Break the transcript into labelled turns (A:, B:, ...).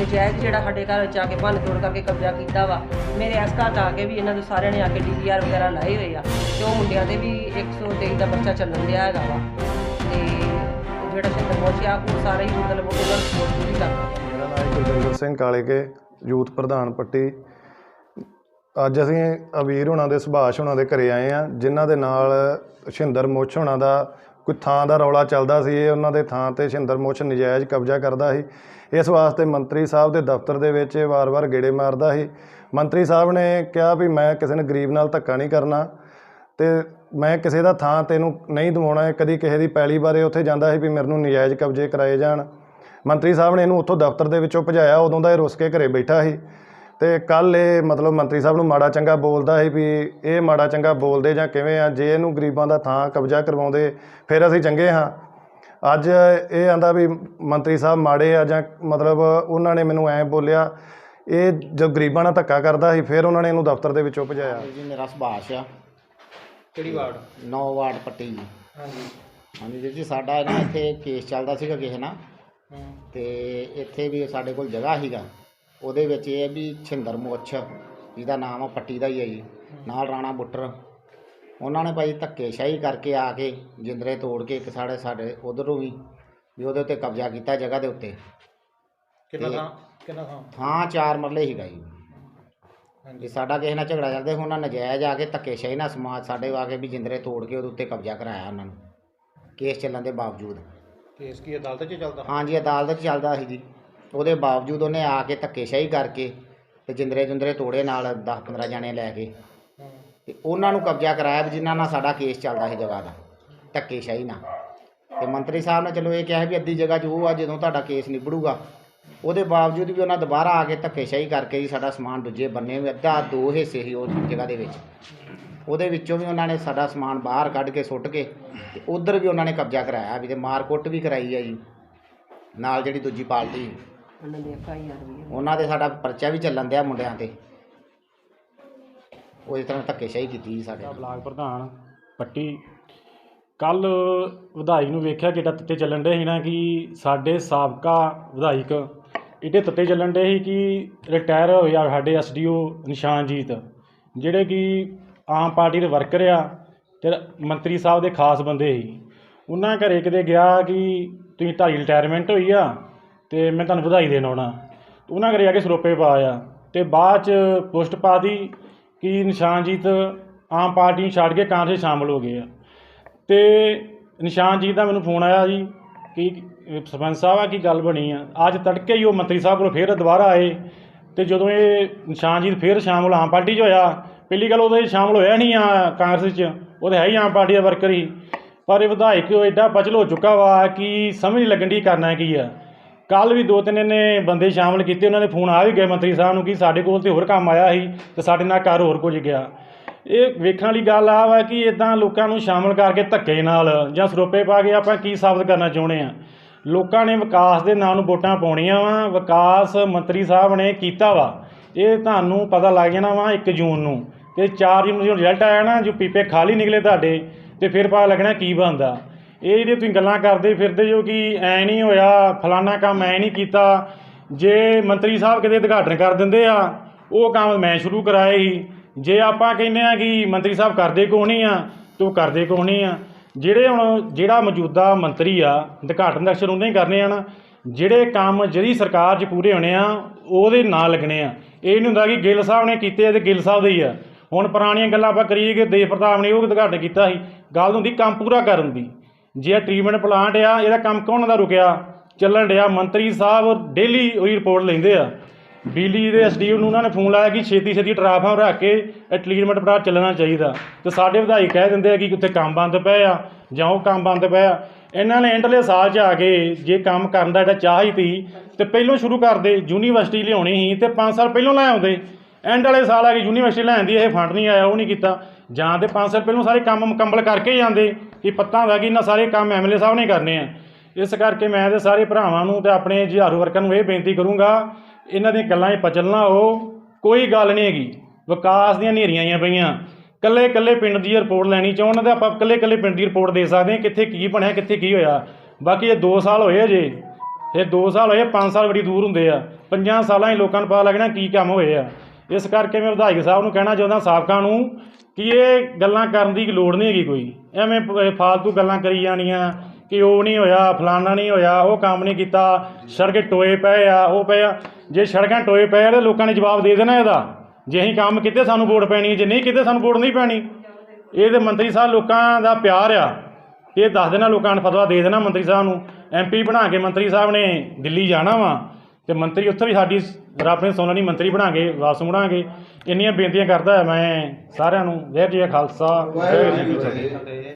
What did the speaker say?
A: ਨਜਾਇਜ਼ ਜਿਹੜਾ ਸਾਡੇ ਘਰ ਵਿੱਚ ਆ ਕੇ ਭੰਨ ਤੋੜ ਕਰਕੇ ਕਬਜ਼ਾ ਕੀਤਾ ਵਾ। ਮੇਰੇ ਇਸ ਘਰ 'ਚ ਆ ਕੇ ਵੀ ਇਹਨਾਂ ਦੇ ਸਾਰਿਆਂ ਨੇ ਆ ਕੇ ਡੀਵੀਆਰ ਵਗੈਰਾ ਲਾਏ ਹੋਏ ਆ। ਤੇ ਉਹ ਮੁੰਡਿਆਂ ਦੇ ਵੀ 123 ਦਾ ਬੱਚਾ ਚੱਲਣ ਦਿਆ ਹੈਗਾ ਵਾ। ਤੇ ਜਿਹੜਾ ਸ਼ੰਕਰ ਪਹੁੰਚਿਆ ਉਹ ਸਾਰੇ ਹੀ ਮਤਲਬ ਉਹਨਾਂ ਨੂੰ ਸਪੋਰਟ ਪੂਰੀ ਕਰਦਾ
B: ਮੇਰਾ ਨਾਮ ਹੈ ਗੁਰਜਿੰਦਰ ਸਿੰਘ ਕਾਲੇਕੇ, ਯੂਥ ਪ੍ਰਧਾਨ ਪੱਟੀ। ਅੱਜ ਅਸੀਂ ਅਵੀਰ ਹੋਣਾ ਦੇ, ਸੁਭਾਸ਼ ਹੋਣਾ ਦੇ ਘਰੇ ਆਏ ਆ, ਜਿਨ੍ਹਾਂ ਦੇ ਨਾਲ ਸ਼ਿੰਦਰ ਮੁੱਛ ਹੋਣਾ ਦਾ ਕੋਈ ਥਾਂ ਦਾ ਰੌਲਾ ਚੱਲਦਾ ਸੀ, ਇਹ ਉਹਨਾਂ ਦੇ ਥਾਂ ਤੇ ਸ਼ਿੰਦਰ ਮੁੱਛ ਨਜਾਇਜ਼ ਕਬਜ਼ਾ ਕਰਦਾ ਸੀ। ਇਸ ਵਾਸਤੇ ਮੰਤਰੀ ਸਾਹਿਬ ਦੇ ਦਫ਼ਤਰ ਦੇ ਵਿੱਚ ਵਾਰ-ਵਾਰ ਗੇੜੇ ਮਾਰਦਾ ਸੀ। ਮੰਤਰੀ ਸਾਹਿਬ ਨੇ ਕਿਹਾ ਵੀ ਮੈਂ ਕਿਸੇ ਨੇ ਗਰੀਬ ਨਾਲ ਧੱਕਾ ਨਹੀਂ ਕਰਨਾ ਤੇ ਮੈਂ ਕਿਸੇ ਦਾ ਥਾਂ ਤੈਨੂੰ ਨਹੀਂ ਦਵਾਉਣਾ ਕਦੀ ਕਿਸੇ ਦੀ ਪੈਲੀ ਬਾਰੇ ਉੱਥੇ ਜਾਂਦਾ ਸੀ ਵੀ ਮੈਨੂੰ ਨਜਾਇਜ਼ ਕਬਜ਼ੇ ਕਰਾਏ ਜਾਣ। ਮੰਤਰੀ ਸਾਹਿਬ ਨੇ ਇਹਨੂੰ ਉੱਥੋਂ ਦਫ਼ਤਰ ਦੇ ਵਿੱਚੋਂ ਭਜਾਇਆ, ਉਦੋਂ ਦਾ ਇਹ ਰੁੱਸ ਕੇ ਘਰੇ ਬੈਠਾ ਸੀ। ਤੇ ਕੱਲ ਇਹ ਮਤਲਬ ਮੰਤਰੀ ਸਾਹਿਬ ਨੂੰ ਮਾੜਾ ਚੰਗਾ ਬੋਲਦਾ ਸੀ ਵੀ ਇਹ ਮਾੜਾ ਚੰਗਾ ਬੋਲਦੇ ਜਾਂ ਕਿਵੇਂ ਆ ਜੇ ਇਹਨੂੰ ਗਰੀਬਾਂ ਦਾ ਥਾਂ ਕਬਜ਼ਾ ਕਰਵਾਉਂਦੇ ਫਿਰ ਅਸੀਂ ਚੰਗੇ ਹਾਂ। ਅੱਜ ਇਹ ਆਂਦਾ ਵੀ ਮੰਤਰੀ ਸਾਹਿਬ ਮਾੜੇ ਆ ਜਾਂ ਮਤਲਬ ਉਹਨਾਂ ਨੇ ਮੈਨੂੰ ਐਂ ਬੋਲਿਆ ਇਹ ਜੋ ਗਰੀਬਾਂ ਨਾਲ ਧੱਕਾ ਕਰਦਾ ਸੀ ਫਿਰ ਉਹਨਾਂ ਨੇ ਇਹਨੂੰ ਦਫ਼ਤਰ ਦੇ ਵਿੱਚੋਂ ਭਜਾਇਆ।
C: ਜੀ ਮੇਰਾ ਸੁਭਾਸ਼ ਆ।
D: ਕਿਹੜੀ ਵਾਰਡ?
C: 9 ਵਾਰਡ ਪੱਟੀ ਜੀ।
D: ਹਾਂਜੀ।
C: ਹਾਂਜੀ ਵੀਰ ਜੀ ਸਾਡਾ ਨਾ ਇੱਥੇ ਕੇਸ ਚੱਲਦਾ ਸੀਗਾ ਕਿਸੇ ਨਾਲ। ਤੇ ਇੱਥੇ ਵੀ ਸਾਡੇ ਕੋਲ ਜਗ੍ਹਾ ਸੀਗਾ। ਉਹਦੇ ਵਿੱਚ ਇਹ ਹੈ ਵੀ ਛਿੰਦਰ ਮੁੱਛ ਜਿਹਦਾ ਨਾਮ ਆ ਪੱਟੀ ਦਾ ਹੀ ਹੈ ਜੀ ਨਾਲ ਰਾਣਾ ਬੁੱਟਰ। ਉਹਨਾਂ ਨੇ ਭਾਈ ਧੱਕੇਸ਼ਾਹੀ ਕਰਕੇ ਆ ਕੇ ਜਿੰਦਰੇ ਤੋੜ ਕੇ ਇੱਕ ਸਾਡੇ ਸਾਡੇ ਉਧਰੋਂ ਵੀ ਵੀ ਉਹਦੇ ਉੱਤੇ ਕਬਜ਼ਾ ਕੀਤਾ ਜਗ੍ਹਾ ਦੇ ਉੱਤੇ।
D: ਕਿੰਨਾ ਥਾਂ ਕਿੰਨਾ ਥਾਂ?
C: ਥਾਂ ਚਾਰ ਮਰਲੇ ਸੀਗਾ ਜੀ।
D: ਹਾਂਜੀ।
C: ਜੇ ਸਾਡਾ ਕਿਸੇ ਨਾਲ ਝਗੜਾ ਚੱਲਦਾ ਉਹਨਾਂ ਨਜਾਇਜ਼ ਆ ਕੇ ਧੱਕੇਸ਼ਾਹੀ ਨਾਲ ਸਮਾਜ ਸਾਡੇ ਆ ਕੇ ਵੀ ਜਿੰਦਰੇ ਤੋੜ ਕੇ ਉਹਦੇ ਉੱਤੇ ਕਬਜ਼ਾ ਕਰਾਇਆ ਉਹਨਾਂ ਨੂੰ ਕੇਸ ਚੱਲਣ ਦੇ ਬਾਵਜੂਦ।
D: ਕੇਸ ਕੀ ਅਦਾਲਤ 'ਚ ਚੱਲਦਾ?
C: ਹਾਂਜੀ ਅਦਾਲਤ 'ਚ ਚੱਲਦਾ ਸੀ ਜੀ। ਉਹਦੇ ਬਾਵਜੂਦ ਉਹਨੇ ਆ ਕੇ ਧੱਕੇਸ਼ਾਹੀ ਕਰਕੇ ਤੇ ਜਿੰਦਰੇ ਜੁੰਦਰੇ ਤੋੜੇ ਨਾਲ 10 15 ਜਣੇ ਲੈ ਕੇ
D: ਹੂੰ
C: ਤੇ ਉਹਨਾਂ ਨੂੰ ਕਬਜ਼ਾ ਕਰਾਇਆ ਵੀ ਜਿਨ੍ਹਾਂ ਨਾਲ ਸਾਡਾ ਕੇਸ ਚੱਲਦਾ ਸੀ ਜਗ੍ਹਾ ਦਾ, ਧੱਕੇਸ਼ਾਹੀ ਨਾਲ। ਤੇ ਮੰਤਰੀ ਸਾਹਿਬ ਨੇ ਚਲੋ ਇਹ ਕਿਹਾ ਵੀ ਅੱਧੀ ਜਗ੍ਹਾ 'ਚ ਉਹ ਆ ਜਦੋਂ ਤੁਹਾਡਾ ਕੇਸ ਨਿਬੜੂਗਾ। ਉਹਦੇ ਬਾਵਜੂਦ ਵੀ ਉਹਨਾਂ ਦੁਬਾਰਾ ਆ ਕੇ ਧੱਕੇਸ਼ਾਹੀ ਕਰਕੇ ਜੀ ਸਾਡਾ ਸਮਾਨ ਦੂਜੇ ਬੰਨੇ ਵੀ ਅੱਧਾ ਦੋ ਹਿੱਸੇ ਸੀ ਉਹ ਜਗ੍ਹਾ ਦੇ ਵਿੱਚ। ਉਹਦੇ ਵਿੱਚੋਂ ਵੀ ਉਹਨਾਂ ਨੇ ਸਾਡਾ ਸਮਾਨ ਬਾਹਰ ਕੱਢ ਕੇ ਸੁੱਟ ਕੇ ਤੇ ਉਧਰ ਵੀ ਉਹਨਾਂ ਨੇ ਕਬਜ਼ਾ ਕਰਾਇਆ ਵੀ ਤੇ ਮਾਰਕੁੱਟ ਵੀ ਕਰਾਈ ਹੈ ਜੀ, ਨਾਲ ਜਿਹੜੀ ਦੂਜੀ ਪਾਰਟੀ।
A: ਉਹਨਾਂ ਦੀ ਐਫ ਆਈ ਆਰ ਵੀ ਹੈ
C: ਉਹਨਾਂ ਦੇ ਸਾਡਾ ਪਰਚਾ ਵੀ ਚੱਲਣ ਦਿਆ ਮੁੰਡਿਆਂ ਤੇ। ਉਹ ਇਸ ਤਰ੍ਹਾਂ ਧੱਕੇਸ਼ਾਹੀ ਕੀਤੀ ਜੀ ਸਾਡੇ ਨਾਲ
E: ਬਲਾਕ ਪ੍ਰਧਾਨ ਪੱਟੀ ਕੱਲ ਵਿਧਾਇਕ ਨੂੰ ਵੇਖਿਆ ਕਿੱਡਾ ਤੱਤੇ ਚੱਲਣ ਡੇ ਸੀ ਨਾ ਕਿ ਸਾਡੇ ਸਾਬਕਾ ਵਿਧਾਇਕ ਇੱਡੇ ਤੱਤੇ ਚੱਲਣ ਡੇ ਸੀ ਕਿ ਰਿਟਾਇਰ ਹੋਏ ਆ ਸਾਡੇ ਐਸਡੀਓ ਨਿਸ਼ਾਨਜੀਤ ਜਿਹੜੇ ਕਿ ਆਮ ਪਾਰਟੀ ਦੇ ਵਰਕਰ ਆ ਤੇ ਮੰਤਰੀ ਸਾਹਿਬ ਦੇ ਖਾਸ ਬੰਦੇ ਸੀ। ਉਹਨਾਂ ਘਰੇ ਕਿਤੇ ਗਿਆ ਕਿ ਤੁਸੀਂ ਢਾਈ ਰਿਟਾਇਰਮੈਂਟ ਹੋਈ ਆ ਅਤੇ ਮੈਂ ਤੁਹਾਨੂੰ ਵਧਾਈ ਦੇਣ ਆਉਣਾ। ਉਹਨਾਂ ਘਰੇ ਆ ਕੇ ਸਰੋਪੇ ਪਾਇਆ ਅਤੇ ਬਾਅਦ ਚ ਪੋਸਟ ਪਾ ਦੀ ਕਿ ਨਿਸ਼ਾਨਜੀਤ ਆਮ ਪਾਰਟੀ ਨੂੰ ਛੱਡ ਕੇ ਕਾਂਗਰਸ 'ਚ ਸ਼ਾਮਿਲ ਹੋ ਗਏ ਆ। ਅਤੇ ਨਿਸ਼ਾਨਜੀਤ ਦਾ ਮੈਨੂੰ ਫੋਨ ਆਇਆ ਜੀ ਕਿ ਸਰਪੰਚ ਸਾਹਿਬ ਆ, ਕੀ ਗੱਲ ਬਣੀ ਆ? ਅੱਜ ਤੜਕੇ ਹੀ ਉਹ ਮੰਤਰੀ ਸਾਹਿਬ ਕੋਲ ਫਿਰ ਦੁਬਾਰਾ ਆਏ ਅਤੇ ਜਦੋਂ ਇਹ ਨਿਸ਼ਾਨਜੀਤ ਫਿਰ ਸ਼ਾਮਿਲ ਆਮ ਪਾਰਟੀ 'ਚ ਹੋਇਆ, ਪਹਿਲੀ ਗੱਲ ਉਹਦੇ ਸ਼ਾਮਿਲ ਹੋਇਆ ਨਹੀਂ ਆ ਕਾਂਗਰਸ 'ਚ ਉਹ ਤਾਂ ਹੈ ਹੀ ਆਮ ਪਾਰਟੀ ਦਾ ਵਰਕਰ ਹੀ। ਪਰ ਇਹ ਵਿਧਾਇਕ ਐਡਾ ਬਚਲ ਹੋ ਚੁੱਕਾ ਵਾ ਕਿ ਸਮਝ ਨਹੀਂ ਲੱਗਣ ਦੀ ਕਰਨਾ ਕੀ ਆ। ਕੱਲ ਵੀ ਦੋ ਤਿੰਨ ਇਹਨੇ ਬੰਦੇ ਸ਼ਾਮਲ ਕੀਤੇ, ਉਹਨਾਂ ਦੇ ਫੋਨ ਆ ਵੀ ਗਏ ਮੰਤਰੀ ਸਾਹਿਬ ਨੂੰ ਕਿ ਸਾਡੇ ਕੋਲ ਤੇ ਹੋਰ ਕੰਮ ਆਇਆ ਸੀ ਤੇ ਸਾਡੇ ਨਾਲ ਘਰ ਹੋਰ ਕੁਝ ਗਿਆ। ਇਹ ਵੇਖਣ ਵਾਲੀ ਗੱਲ ਆ ਵਾ ਕਿ ਇਦਾਂ ਲੋਕਾਂ ਨੂੰ ਸ਼ਾਮਲ ਕਰਕੇ ਧੱਕੇ ਨਾਲ ਜਾਂ ਸਰੋਪੇ ਪਾ ਕੇ ਆਪਾਂ ਕੀ ਸਾਬਤ ਕਰਨਾ ਚਾਹੁੰਦੇ ਆ। ਲੋਕਾਂ ਨੇ ਵਿਕਾਸ ਦੇ ਨਾਂ ਨੂੰ ਵੋਟਾਂ ਪਾਉਣੀਆਂ ਵਾ, ਵਿਕਾਸ ਮੰਤਰੀ ਸਾਹਿਬ ਨੇ ਕੀਤਾ ਵਾ। ਇਹ ਤੁਹਾਨੂੰ ਪਤਾ ਲੱਗ ਜਾਣਾ ਵਾ 1 ਜੂਨ ਨੂੰ। ਤੇ 4 ਜੂਨ ਨੂੰ ਜਦੋਂ ਰਿਜ਼ਲਟ ਆਇਆ ਨਾ, ਜੋ ਪੀਪੇ ਖਾਲੀ ਨਿਕਲੇ ਤੁਹਾਡੇ, ਤੇ ਫਿਰ ਪਤਾ ਲੱਗਣਾ ਕੀ ਬਣਦਾ। ਇਹ ਜਿਹੜੇ ਤੁਸੀਂ ਗੱਲਾਂ ਕਰਦੇ ਫਿਰਦੇ ਜੋ ਕਿ ਐ ਨਹੀਂ ਹੋਇਆ, ਫਲਾਨਾ ਕੰਮ ਐ ਨਹੀਂ ਕੀਤਾ, ਜੇ ਮੰਤਰੀ ਸਾਹਿਬ ਕਿਤੇ ਉਦਘਾਟਨ ਕਰ ਦਿੰਦੇ ਆ, ਉਹ ਕੰਮ ਮੈਂ ਸ਼ੁਰੂ ਕਰਾਏ ਸੀ। ਜੇ ਆਪਾਂ ਕਹਿੰਦੇ ਆ ਕਿ ਮੰਤਰੀ ਸਾਹਿਬ ਕਰਦੇ ਕਿਉਂ ਨਹੀਂ ਆ, ਤੇ ਉਹ ਕਰਦੇ ਕਿਉਂ ਨਹੀਂ ਆ? ਜਿਹੜੇ ਹੁਣ ਜਿਹੜਾ ਮੌਜੂਦਾ ਮੰਤਰੀ ਆ, ਉਦਘਾਟਨ ਦਾ ਅਕਸਰ ਉਹਨੇ ਹੀ ਕਰਨੇ ਆ ਨਾ, ਜਿਹੜੇ ਕੰਮ ਜਿਹੜੀ ਸਰਕਾਰ 'ਚ ਪੂਰੇ ਹੋਣੇ ਆ, ਉਹਦੇ ਨਾਂ ਲੱਗਣੇ ਆ। ਇਹ ਨਹੀਂ ਹੁੰਦਾ ਕਿ ਗਿੱਲ ਸਾਹਿਬ ਨੇ ਕੀਤੇ ਆ ਤੇ ਗਿੱਲ ਸਾਹਿਬ ਦੇ ਹੀ ਆ। ਹੁਣ ਪੁਰਾਣੀਆਂ ਗੱਲਾਂ ਆਪਾਂ ਕਰੀਏ ਕਿ ਦੇਵ ਪ੍ਰਤਾਪ ਨੇ ਉਹ ਉਦਘਾਟਨ ਕੀਤਾ ਸੀ। ਗੱਲ ਹੁੰਦੀ ਕੰਮ ਪੂਰਾ ਕਰਨ ਦੀ। ਜੇ ਇਹ ਟ੍ਰੀਟਮੈਂਟ ਪਲਾਂਟ ਆ, ਇਹਦਾ ਕੰਮ ਕੌਣ ਦਾ ਰੁਕਿਆ? ਚੱਲਣ ਡਿਆ ਮੰਤਰੀ ਸਾਹਿਬ ਡੇਲੀ ਉਹਦੀ ਰਿਪੋਰਟ ਲੈਂਦੇ ਆ। ਬਿਜਲੀ ਦੇ ਐਸਡੀਓ ਨੂੰ ਉਹਨਾਂ ਨੇ ਫੋਨ ਲਾਇਆ ਕਿ ਛੇਤੀ ਛੇਤੀ ਟਰਾਫਾਂ ਰੱਖ ਕੇ ਇਹ ਟ੍ਰੀਟਮੈਂਟ ਪਲਾਂਟ ਚੱਲਣਾ ਚਾਹੀਦਾ। ਤੇ ਸਾਡੇ ਵਿਧਾਇਕ ਕਹਿ ਦਿੰਦੇ ਆ ਕਿ ਉੱਥੇ ਕੰਮ ਬੰਦ ਪਏ ਆ, ਜਾਂ ਉਹ ਕੰਮ ਬੰਦ ਪਏ ਆ ਇਹਨਾਂ ਨੇ ਐਂਡਲੇ ਸਾਲ 'ਚ ਆ ਕੇ ਜੇ ਕੰਮ ਕਰਨ ਦਾ ਜਿਹੜਾ ਚਾਹ ਹੀ ਤੀ, ਤੇ ਪਹਿਲੋਂ ਸ਼ੁਰੂ ਕਰਦੇ, ਯੂਨੀਵਰਸਿਟੀ ਲਿਆਉਣੀ ਸੀ ਤੇ 5 ਸਾਲ ਪਹਿਲੋਂ ਲੈ ਆਉਂਦੇ। ਐਂਡ ਵਾਲੇ ਸਾਲ ਆ ਕੇ ਯੂਨੀਵਰਸਿਟੀ ਲੈਣ ਦੀ ਇਹ ਫੰਡ ਨਹੀਂ ਆਇਆ, ਉਹ ਨਹੀਂ ਕੀਤਾ। ਜਾਂ ਤੇ 5 ਸਾਲ ਪਹਿਲਾਂ ਸਾਰੇ ਕੰਮ ਮੁਕੰਮਲ ਕਰਕੇ ਹੀ ਜਾਂਦੇ ਕਿ ਪਤਾ ਹੁੰਦਾ ਕਿ ਇਹਨਾਂ ਸਾਰੇ ਕੰਮ ਐਮਐਲਏ ਸਾਹਿਬ ਨੇ ਕਰਨੇ ਆ। ਇਸ ਕਰਕੇ ਮੈਂ ਤੇ ਸਾਰੇ ਭਰਾਵਾਂ ਨੂੰ ਤੇ ਆਪਣੇ ਜੁਝਾਰੂ ਵਰਕਰਾਂ ਨੂੰ ਇਹ ਬੇਨਤੀ ਕਰੂੰਗਾ, ਇਹਨਾਂ ਦੀਆਂ ਗੱਲਾਂ 'ਚ ਪਚਲਣਾ ਹੋ ਕੋਈ ਗੱਲ ਨਹੀਂ ਹੈਗੀ। ਵਿਕਾਸ ਦੀਆਂ ਨੇਰੀਆਂ ਆਈਆਂ ਪਈਆਂ। ਕੱਲੇ ਕੱਲੇ ਪਿੰਡ ਦੀ ਰਿਪੋਰਟ ਲੈਣੀ ਚਾਹੁੰਦੇ ਤਾਂ ਆਪਾਂ ਕੱਲੇ ਕੱਲੇ ਪਿੰਡ ਦੀ ਰਿਪੋਰਟ ਦੇ ਸਕਦੇ ਹਾਂ, ਕਿੱਥੇ ਕੀ ਬਣਿਆ, ਕਿੱਥੇ ਕੀ ਹੋਇਆ। ਬਾਕੀ ਇਹ 2 ਸਾਲ ਹੋਏ ਅਜੇ। ਇਹ 2 ਸਾਲ ਹੋਏ 5 ਸਾਲ ਬੜੀ ਦੂਰ ਹੁੰਦੇ ਆ। ਪੰਜਾਂ ਸਾਲਾਂ ਹੀ ਲੋਕਾਂ ਨੂੰ ਪਤਾ ਲੱਗਣਾ ਕੀ ਕੰਮ ਹੋਏ ਆ। ਇਸ ਕਰਕੇ ਮੈਂ ਵਿਧਾਇਕ ਸਾਹਿਬ ਨੂੰ ਕਹਿਣਾ ਚਾਹੁੰਦਾ, ਸਾਬਕਾ ਨੂੰ, ਕਿ ਇਹ ਗੱਲਾਂ ਕਰਨ ਦੀ ਲੋੜ ਨਹੀਂ ਹੈਗੀ ਕੋਈ। ਐਵੇਂ ਫਾਲਤੂ ਗੱਲਾਂ ਕਰੀ ਜਾਣੀਆਂ, ਕਿ ਉਹ ਨਹੀਂ ਹੋਇਆ, ਫਲਾਨਾ ਨਹੀਂ ਹੋਇਆ, ਉਹ ਕੰਮ ਨਹੀਂ ਕੀਤਾ, ਸੜਕ ਟੋਏ ਪਏ ਆ, ਉਹ ਪਏ ਆ। ਜੇ ਸੜਕਾਂ ਟੋਏ ਪਏ ਆ, ਤਾਂ ਲੋਕਾਂ ਨੇ ਜਵਾਬ ਦੇ ਦੇਣਾ ਇਹਦਾ। ਜੇ ਅਸੀਂ ਕੰਮ ਕੀਤੇ, ਸਾਨੂੰ ਵੋਟ ਪੈਣੀ ਜੇ ਨਹੀਂ ਕੀਤੇ, ਸਾਨੂੰ ਵੋਟ ਨਹੀਂ ਪੈਣੀ। ਇਹ ਤੇ ਮੰਤਰੀ ਸਾਹਿਬ ਲੋਕਾਂ ਦਾ ਪਿਆਰ ਆ। ਇਹ ਦੱਸ ਦੇਣਾ, ਲੋਕਾਂ ਨੂੰ ਫਤਵਾ ਦੇ ਦੇਣਾ ਮੰਤਰੀ ਸਾਹਿਬ ਨੂੰ। ਐਮਪੀ ਬਣਾ ਕੇ ਮੰਤਰੀ ਸਾਹਿਬ ਨੇ ਦਿੱਲੀ ਜਾਣਾ ਵਾ। ਤੇ ਮੰਤਰੀ ਉੱਥੇ ਵੀ ਸਾਡੀ ਰੱਬ ਨੇ ਨਹੀਂ ਮੰਤਰੀ ਬਣਾ ਕੇ ਵਾਪਸ ਮੁੜਾਂਗੇ। ਇੰਨੀਆਂ ਬੇਨਤੀਆਂ ਕਰਦਾ ਮੈਂ ਸਾਰਿਆਂ ਨੂੰ ਵੈਰ ਜੀ ਕਾ ਖਾਲਸਾ। ਵਾਹਿਗੁਰੂ ਜੀ ਕੀ ਫਤਿਹ।